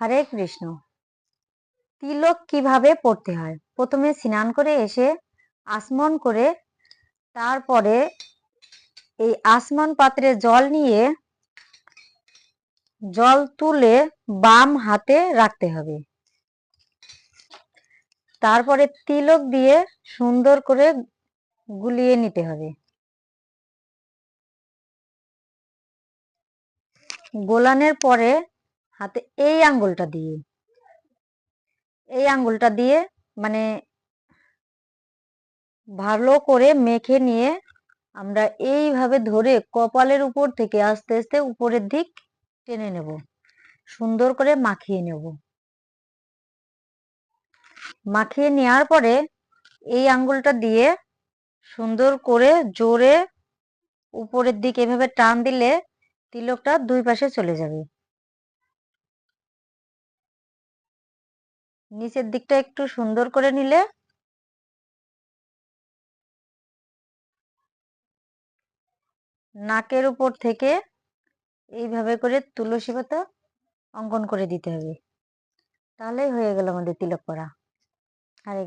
হরে কৃষ্ণ। তিলক কীভাবে পড়তে হয়? প্রথমে স্নান করে এসে আসমন করে তারপরে এই আসমান পাত্রে জল নিয়ে জল তুলে বাম হাতে রাখতে হবে। তারপরে তিলক দিয়ে সুন্দর করে গুলিয়ে নিতে হবে। গোলানের পরে হাতে এই আঙ্গুলটা দিয়ে, এই আঙ্গুলটা দিয়ে মানে ভালো করে মেখে নিয়ে আমরা এইভাবে ধরে কপালের উপর থেকে আস্তে আস্তে উপরের দিক টেনে নেব। সুন্দর করে মাখিয়ে নেব। মাখিয়ে নেওয়ার পরে এই আঙ্গুলটা দিয়ে সুন্দর করে জোরে উপরের দিক এভাবে টান দিলে তিলকটা দুই পাশে চলে যাবে। নিচের দিকটা একটু সুন্দর করে নিলে নাকের উপর থেকে এইভাবে করে তুলসী পাতা অঙ্কন করে দিতে হবে। তাহলে হয়ে গেল আমাদের তিলক করা। হরে